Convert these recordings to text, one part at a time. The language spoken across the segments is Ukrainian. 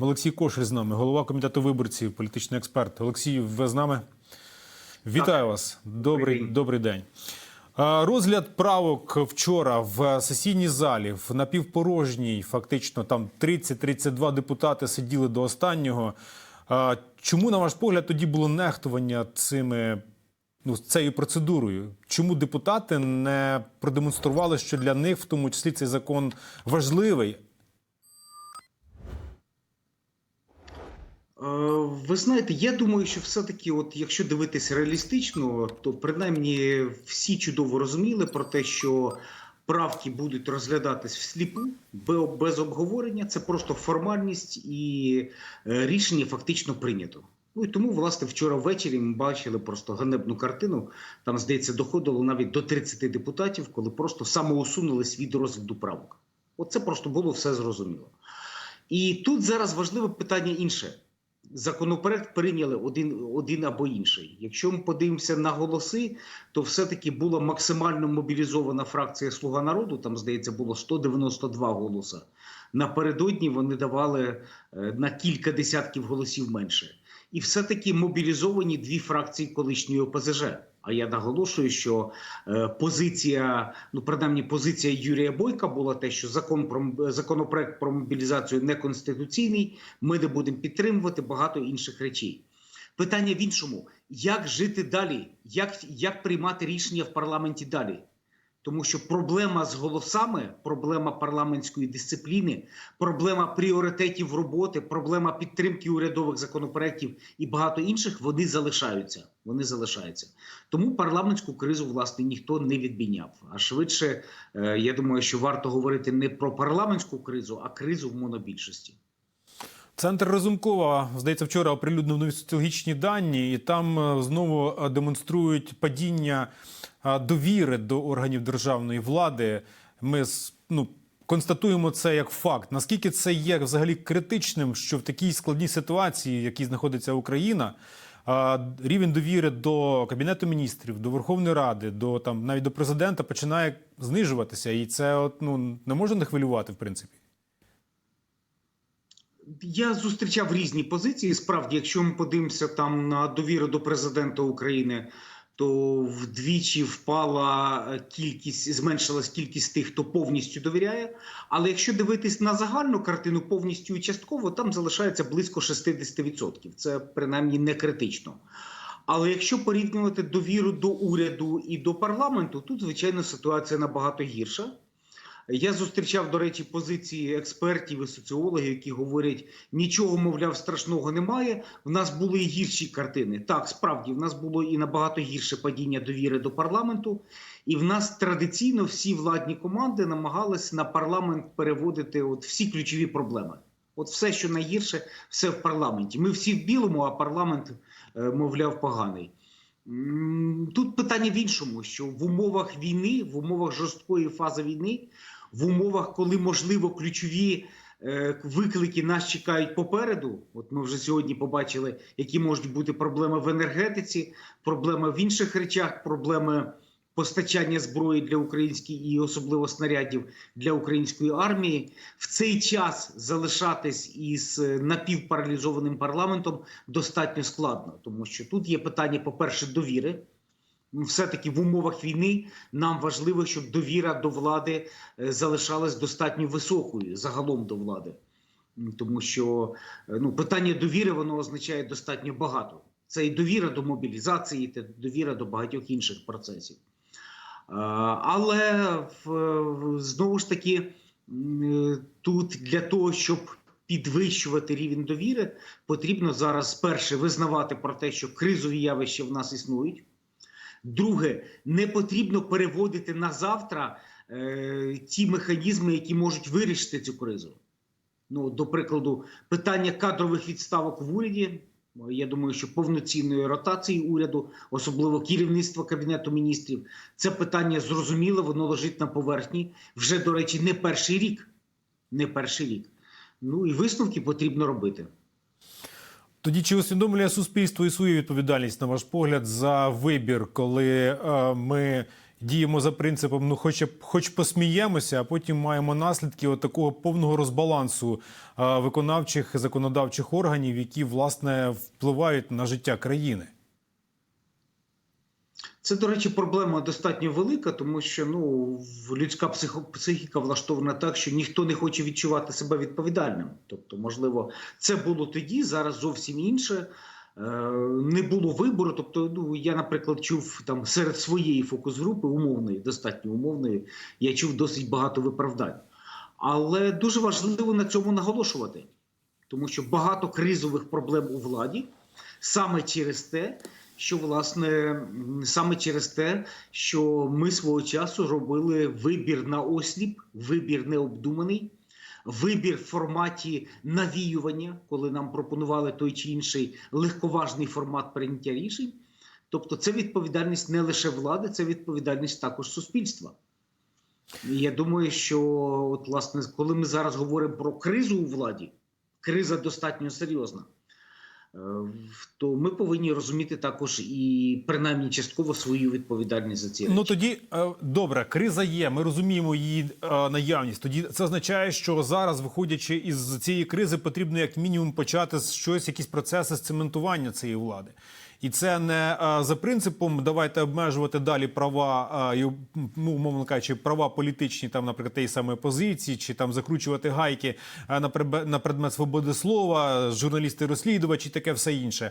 Олексій Кошель з нами, голова комітету виборців, політичний експерт. Олексій, ви з нами? Вітаю вас. Добрий, день. добрий день. Розгляд правок вчора в сесійній залі в напівпорожній, фактично там 30-32 депутати сиділи до останнього. Чому, на ваш погляд, тоді було нехтування цими ну, цією процедурою? Чому депутати не продемонстрували, що для них, в тому числі, цей закон важливий? Ви знаєте, я думаю, що все-таки, от якщо дивитися реалістично, то принаймні всі чудово розуміли про те, що правки будуть розглядатись всліпу, бе- без обговорення. Це просто формальність і е, рішення фактично прийнято. Ну і тому, власне, вчора ввечері ми бачили просто ганебну картину. Там, здається, доходило навіть до 30 депутатів, коли просто самоусунулись від розгляду правок. Оце просто було все зрозуміло. І тут зараз важливе питання інше. Законопроект прийняли один, один або інший. Якщо ми подивимося на голоси, то все-таки була максимально мобілізована фракція Слуга народу. Там, здається, було 192 голоса. Напередодні вони давали е, на кілька десятків голосів менше. І все-таки мобілізовані дві фракції колишньої ОПЗЖ. А я наголошую, що е, позиція, ну принаймні позиція Юрія Бойка була те, що закон про законопроект про мобілізацію неконституційний. Ми не будемо підтримувати багато інших речей. Питання в іншому: як жити далі, як, як приймати рішення в парламенті далі? Тому що проблема з голосами, проблема парламентської дисципліни, проблема пріоритетів роботи, проблема підтримки урядових законопроєктів і багато інших вони залишаються. Вони залишаються. Тому парламентську кризу власне ніхто не відміняв. А швидше, е, я думаю, що варто говорити не про парламентську кризу, а кризу в монобільшості. Центр Разумкова, здається, вчора оприлюднив нові соціологічні дані, і там е, знову е, демонструють падіння е, довіри до органів державної влади. Ми ну, констатуємо це як факт. Наскільки це є взагалі критичним, що в такій складній ситуації, в якій знаходиться Україна, рівень довіри до кабінету міністрів, до Верховної Ради, до там навіть до президента починає знижуватися, і це от ну не може не хвилювати, в принципі. Я зустрічав різні позиції. Справді, якщо ми подивимося там на довіру до президента України, то вдвічі впала кількість, зменшилась кількість тих, хто повністю довіряє. Але якщо дивитись на загальну картину повністю і частково, там залишається близько 60%. Це принаймні не критично. Але якщо порівнювати довіру до уряду і до парламенту, тут звичайно ситуація набагато гірша. Я зустрічав, до речі, позиції експертів і соціологів, які говорять, нічого, мовляв, страшного немає. В нас були і гірші картини. Так, справді, в нас було і набагато гірше падіння довіри до парламенту. І в нас традиційно всі владні команди намагались на парламент переводити от всі ключові проблеми. От все, що найгірше, все в парламенті. Ми всі в білому, а парламент, е, мовляв, поганий. Тут питання в іншому: що в умовах війни, в умовах жорсткої фази війни, в умовах, коли можливо ключові е, виклики нас чекають попереду. От ми вже сьогодні побачили, які можуть бути проблеми в енергетиці, проблеми в інших речах, проблеми постачання зброї для української і особливо снарядів для української армії. В цей час залишатись із е, напівпаралізованим парламентом достатньо складно, тому що тут є питання, по-перше, довіри. Ну, Все-таки в умовах війни нам важливо, щоб довіра до влади е, залишалась достатньо високою загалом до влади. Тому що е, ну, питання довіри воно означає достатньо багато. Це і довіра до мобілізації, та довіра до багатьох інших процесів. Е, Але знову ж таки, тут для того, щоб підвищувати рівень довіри, потрібно зараз перше визнавати про те, що кризові явища в нас існують. Друге, не потрібно переводити на завтра е, ті механізми, які можуть вирішити цю кризу. Ну, до прикладу, питання кадрових відставок в уряді. Я думаю, що повноцінної ротації уряду, особливо керівництва кабінету міністрів, це питання зрозуміло, воно лежить на поверхні вже, до речі, не перший рік. Не перший рік. Ну і висновки потрібно робити. Тоді чи усвідомлює суспільство і свою відповідальність, на ваш погляд, за вибір, коли е, ми діємо за принципом, ну хоч, хоч посміємося, а потім маємо наслідки от такого повного розбалансу е, виконавчих законодавчих органів, які власне впливають на життя країни. Це, до речі, проблема достатньо велика, тому що ну людська психіка влаштована так, що ніхто не хоче відчувати себе відповідальним. Тобто, можливо, це було тоді, зараз зовсім інше. Е, Не було вибору. Тобто, ну я, наприклад, чув там серед своєї фокус-групи умовної, достатньо умовної, я чув досить багато виправдань. Але дуже важливо на цьому наголошувати, тому що багато кризових проблем у владі саме через те, що власне саме через те, що ми свого часу робили вибір на осліп, вибір необдуманий, вибір в форматі навіювання, коли нам пропонували той чи інший легковажний формат прийняття рішень. Тобто, це відповідальність не лише влади, це відповідальність також суспільства. І я думаю, що от власне, коли ми зараз говоримо про кризу у владі, криза достатньо серйозна. Е, То ми повинні розуміти також і принаймні частково свою відповідальність за ці речі. Ну тоді е, добре, криза є. Ми розуміємо її е, наявність. Тоді це означає, що зараз, виходячи із цієї кризи, потрібно як мінімум почати з щось, якісь процеси з цементування цієї влади. І це не е, за принципом давайте обмежувати далі права, е, ну, умовно кажучи, права політичні, там, наприклад, тієї самої позиції, чи там закручувати гайки е, на предмет свободи слова, журналісти розслідувачі, таке все інше.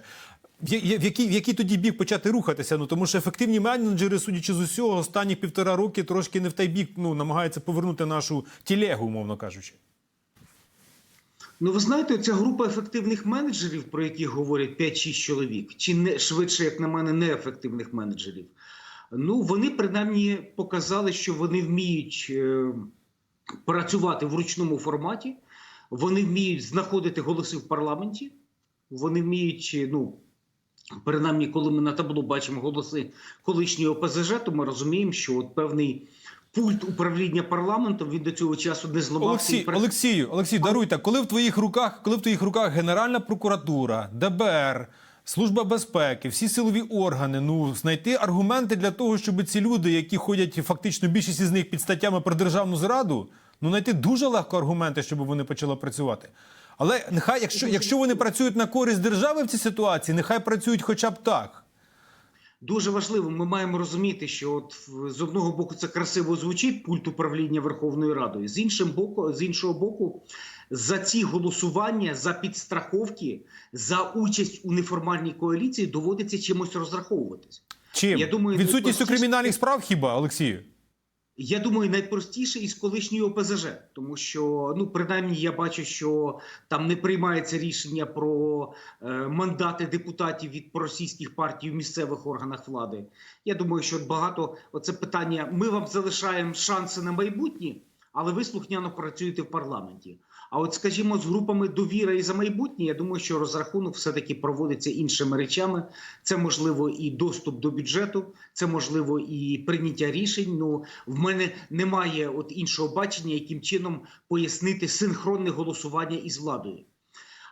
В, який, в який тоді бік почати рухатися? Ну тому що ефективні менеджери, судячи з усього, останні півтора роки трошки не в той бік ну, намагаються повернути нашу тілегу, умовно кажучи. Ну, ви знаєте, ця група ефективних менеджерів, про яких говорять 5-6 чоловік, чи не швидше, як на мене, неефективних менеджерів. Ну, вони принаймні показали, що вони вміють е, працювати в ручному форматі, вони вміють знаходити голоси в парламенті, вони вміють, е, ну, принаймні, коли ми на табло бачимо голоси колишнього ОПЗЖ, то ми розуміємо, що от певний пульт управління парламентом він до цього часу не зламався. Олексій, і. Олексію, Олексій, даруйте, коли в твоїх руках, коли в твоїх руках Генеральна прокуратура, ДБР, Служба безпеки, всі силові органи, ну знайти аргументи для того, щоб ці люди, які ходять фактично більшість із них під статтями про державну зраду, ну знайти дуже легко аргументи, щоб вони почали працювати. Але нехай, якщо, якщо вони працюють на користь держави в цій ситуації, нехай працюють хоча б так. Дуже важливо, ми маємо розуміти, що от з одного боку це красиво звучить пульт управління Верховною Радою. З іншим боку, з іншого боку, за ці голосування, за підстраховки, за участь у неформальній коаліції доводиться чимось розраховуватись. Чим? Я думаю, Відсутністю кримінальних справ хіба, Олексію? Я думаю, найпростіше із колишньої ОПЗЖ, тому що ну принаймні я бачу, що там не приймається рішення про е, мандати депутатів від проросійських партій в місцевих органах влади. Я думаю, що багато оце питання. Ми вам залишаємо шанси на майбутнє, але ви слухняно працюєте в парламенті. А от, скажімо, з групами довіра і за майбутнє, я думаю, що розрахунок все-таки проводиться іншими речами. Це можливо і доступ до бюджету, це можливо і прийняття рішень. Ну в мене немає от іншого бачення, яким чином пояснити синхронне голосування із владою.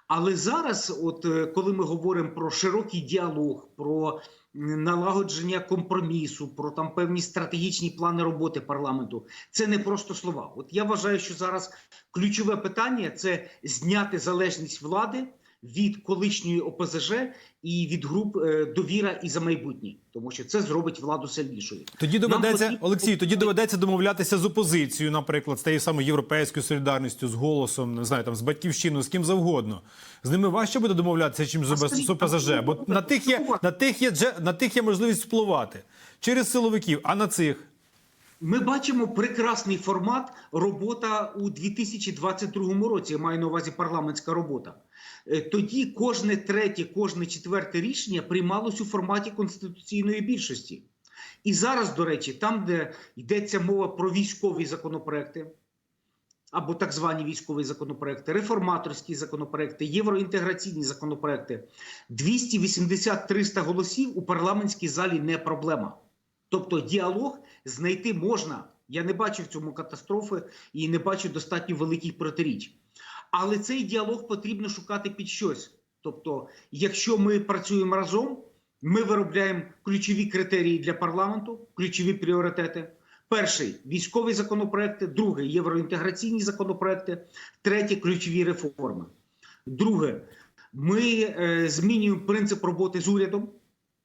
Але зараз, от е, коли ми говоримо про широкий діалог, про налагодження компромісу, про там певні стратегічні плани роботи парламенту, це не просто слова. От я вважаю, що зараз ключове питання це зняти залежність влади від колишньої ОПЗЖ і від груп е, довіра і за майбутнє, тому що це зробить владу сильнішою. Тоді доведеться, потрібно- Олексій, тоді доведеться домовлятися з опозицією, наприклад, з тією самою європейською солідарністю, з голосом, не знаю, там з батьківщиною, з ким завгодно. З ними важче буде домовлятися, чим з з ОПЗЖ, бо на тих є на тих є на тих є можливість впливати через силовиків, а на цих. Ми бачимо прекрасний формат робота у 2022 році. Я маю на увазі парламентська робота. Е, Тоді кожне третє, кожне четверте рішення приймалось у форматі конституційної більшості. І зараз, до речі, там, де йдеться мова про військові законопроекти, або так звані військові законопроекти, реформаторські законопроекти, євроінтеграційні законопроекти, 280-300 голосів у парламентській залі не проблема. Тобто діалог знайти можна. Я не бачу в цьому катастрофи і не бачу достатньо великих протиріч. Але цей діалог потрібно шукати під щось. Тобто, якщо ми працюємо разом, Ми виробляємо ключові критерії для парламенту, ключові пріоритети. Перший військові законопроекти, другий євроінтеграційні законопроекти, третє ключові реформи. Друге, ми е, змінюємо принцип роботи з урядом,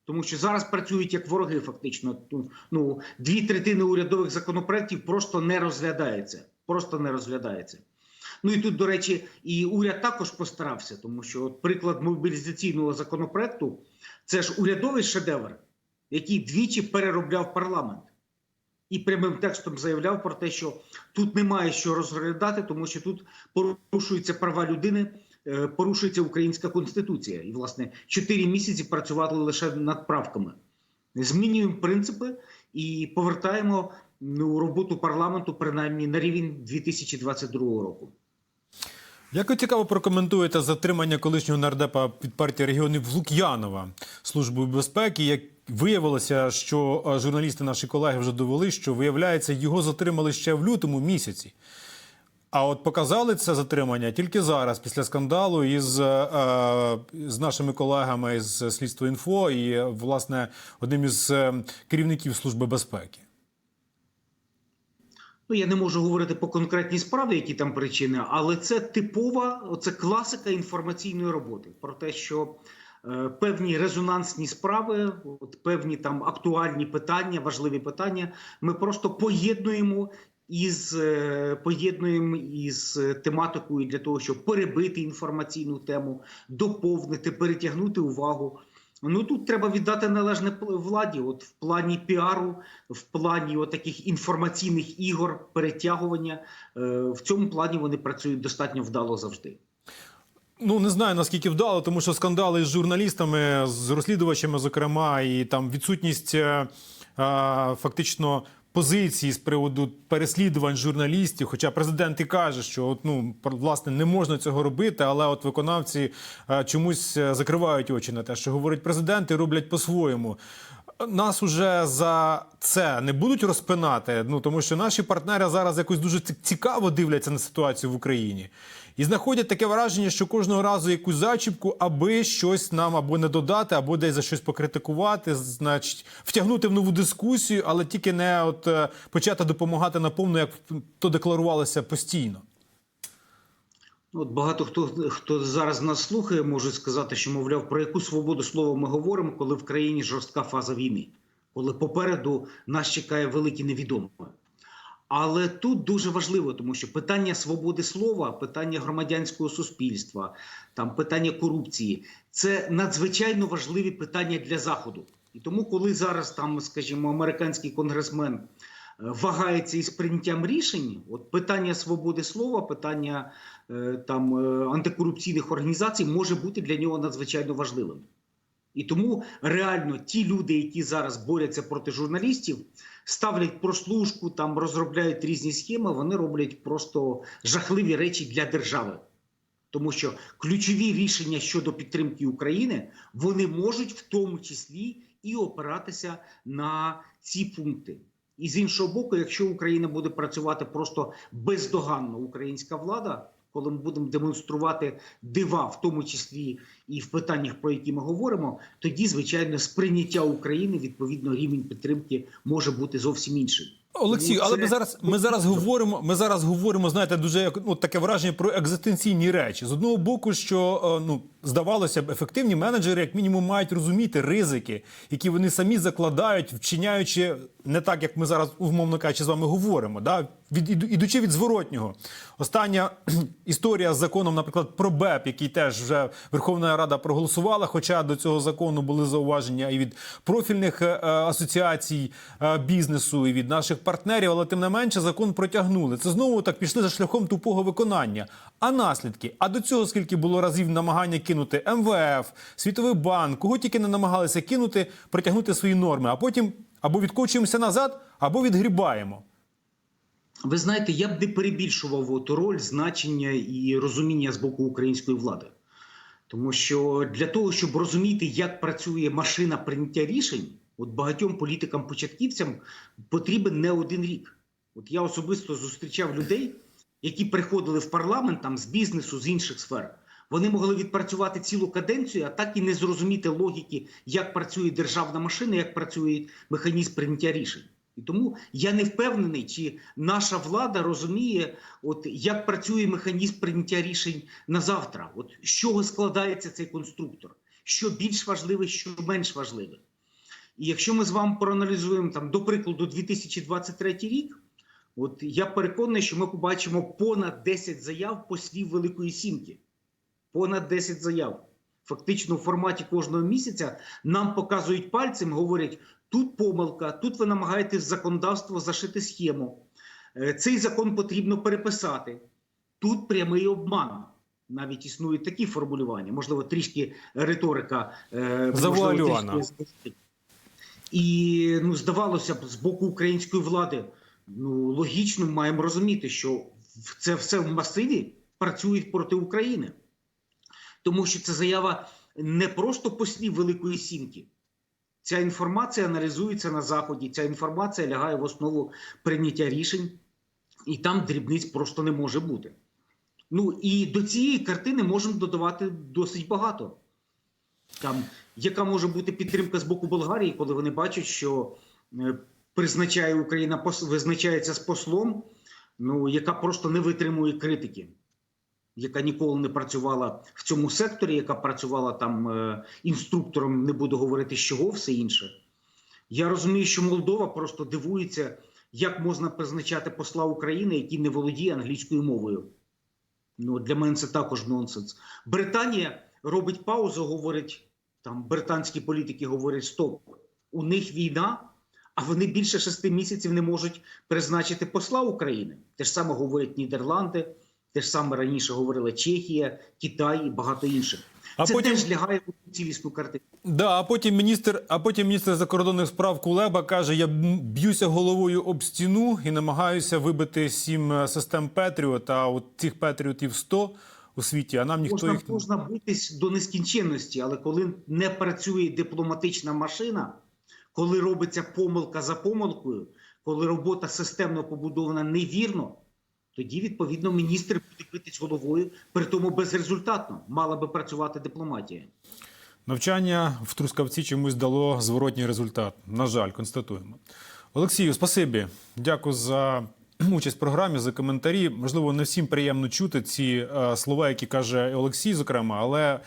тому що зараз працюють як вороги, фактично. Ну, дві третини урядових законопроєктів просто не розглядається. Просто не розглядається. Ну і тут, до речі, і уряд також постарався, тому що от приклад мобілізаційного законопроекту це ж урядовий шедевр, який двічі переробляв парламент. І прямим текстом заявляв про те, що тут немає що розглядати, тому що тут порушуються права людини, порушується українська конституція. І, власне, чотири місяці працювали лише над правками. Змінюємо принципи і повертаємо ну, роботу парламенту принаймні на рівень 2022 року. Як ви цікаво прокоментуєте затримання колишнього нардепа від партії регіонів Лук'янова службою безпеки? Як виявилося, що е, журналісти, наші колеги, вже довели, що виявляється, його затримали ще в лютому місяці. А от показали це затримання тільки зараз, після скандалу із е, з нашими колегами з слідства інфо і власне одним із е, керівників служби безпеки. Ну, я не можу говорити по конкретній справі, які там причини, але це типова, це класика інформаційної роботи про те, що е, певні резонансні справи, от певні там актуальні питання, важливі питання, ми просто поєднуємо із е, поєднуємо із е, тематикою для того, щоб перебити інформаційну тему, доповнити, перетягнути увагу. Ну тут треба віддати належне владі. От в плані піару, в плані от таких інформаційних ігор, перетягування е, в цьому плані вони працюють достатньо вдало завжди. Ну не знаю наскільки вдало, тому що скандали з журналістами, з розслідувачами, зокрема, і там відсутність фактично позиції з приводу переслідувань журналістів. Хоча президент і каже, що от, ну власне не можна цього робити, але от виконавці е, чомусь е, закривають очі на те, що говорить президент, і роблять по-своєму. Нас уже за це не будуть розпинати. Ну тому що наші партнери зараз якось дуже цікаво дивляться на ситуацію в Україні і знаходять таке враження, що кожного разу якусь зачіпку, аби щось нам або не додати, або десь за щось покритикувати, значить втягнути в нову дискусію, але тільки не от е, почати допомагати наповну, як то декларувалося постійно. От багато хто хто зараз нас слухає, може сказати, що мовляв про яку свободу слова ми говоримо, коли в країні жорстка фаза війни, коли попереду нас чекає велике невідоме. Але тут дуже важливо, тому що питання свободи слова, питання громадянського суспільства, там питання корупції це надзвичайно важливі питання для заходу. І тому, коли зараз там, скажімо, американський конгресмен е, вагається із прийняттям рішень, от питання свободи слова, питання е, там е, антикорупційних організацій може бути для нього надзвичайно важливим. І тому реально ті люди, які зараз борються проти журналістів, ставлять прослушку, там розробляють різні схеми, вони роблять просто жахливі речі для держави. Тому що ключові рішення щодо підтримки України вони можуть в тому числі і опиратися на ці пункти. І з іншого боку, якщо Україна буде працювати просто бездоганно, українська влада, коли ми будемо демонструвати дива, в тому числі і в питаннях, про які ми говоримо, тоді, звичайно, сприйняття України відповідно рівень підтримки може бути зовсім іншим. Олексій, але ми зараз ми зараз говоримо. Ми зараз говоримо, знаєте, дуже як ну, таке враження про екзистенційні речі. З одного боку, що е, ну здавалося б, ефективні менеджери, як мінімум, мають розуміти ризики, які вони самі закладають, вчиняючи не так, як ми зараз умовно кажучи, з вами говоримо. Да? Від ідучи від зворотнього. Остання історія з законом, наприклад, про БЕП, який теж вже Верховна Рада проголосувала. Хоча до цього закону були зауваження і від профільних е, е, асоціацій е, бізнесу, і від наших партнерів, але тим не менше закон протягнули. Це знову так пішли за шляхом тупого виконання. А наслідки? А до цього скільки було разів намагання кинути МВФ, Світовий банк, кого тільки не намагалися кинути, протягнути свої норми, а потім або відкочуємося назад, або відгрібаємо. Ви знаєте, я б не перебільшував от роль, значення і розуміння з боку української влади. Тому що для того, щоб розуміти, як працює машина прийняття рішень, от багатьом політикам-початківцям потрібен не один рік. От я особисто зустрічав людей, які приходили в парламент там з бізнесу, з інших сфер. Вони могли відпрацювати цілу каденцію, а так і не зрозуміти логіки, як працює державна машина, як працює механізм прийняття рішень. І тому я не впевнений, чи наша влада розуміє, от як працює механізм прийняття рішень на завтра. От з чого складається цей конструктор, що більш важливе, що менш важливе. І якщо ми з вами проаналізуємо там, до прикладу, 2023 рік, от я переконаний, що ми побачимо понад 10 заяв послів Великої Сімки. Понад 10 заяв. Фактично, в форматі кожного місяця нам показують пальцем, говорять: тут помилка, тут ви намагаєтесь в законодавство зашити схему. Е, Цей закон потрібно переписати. Тут прямий обман. Навіть існують такі формулювання, можливо, трішки риторика е, Завуальована. і ну, здавалося б, з боку української влади, ну логічно маємо розуміти, що це все в масиві працюють проти України, тому що це заява не просто послів Великої Сімки. Ця інформація аналізується на заході. Ця інформація лягає в основу прийняття рішень, і там дрібниць просто не може бути. Ну і до цієї картини можемо додавати досить багато. Там, яка може бути підтримка з боку Болгарії, коли вони бачать, що е, призначає Україна визначається з послом, ну яка просто не витримує критики, яка ніколи не працювала в цьому секторі, яка працювала там е, інструктором, не буду говорити з чого, все інше. Я розумію, що Молдова просто дивується, як можна призначати посла України, який не володіє англійською мовою. Ну, для мене це також нонсенс. Британія робить паузу, говорить, там британські політики говорять: стоп, у них війна, а вони більше шести місяців не можуть призначити посла України. Те ж саме говорять Нідерланди, те ж саме раніше говорила Чехія, Китай і багато інших. А це потім- теж лягає в цілісну картину. Да, а потім міністр, а потім міністр закордонних справ Кулеба каже: я б'юся головою об стіну і намагаюся вибити сім е, систем Петріот, а от цих Петріотів 100 у світі, а нам ніхто Можна, їх можна битись до нескінченності, але коли не працює дипломатична машина, коли робиться помилка за помилкою, коли робота системно побудована невірно, тоді відповідно міністр буде битись головою, при тому безрезультатно мала би працювати дипломатія. Навчання в Трускавці чомусь дало зворотній результат. На жаль, констатуємо. Олексію, спасибі. Дякую за участь в програмі, за коментарі. Можливо, не всім приємно чути ці е, слова, які каже Олексій, зокрема, але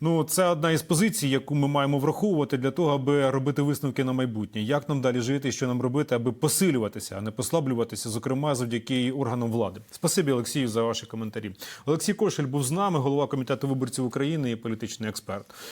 ну це одна із позицій, яку ми маємо враховувати для того, аби робити висновки на майбутнє. Як нам далі жити що нам робити, аби посилюватися, а не послаблюватися, зокрема завдяки органам влади. Спасибі, Олексію, за ваші коментарі. Олексій Кошель був з нами, голова комітету виборців України і політичний експерт.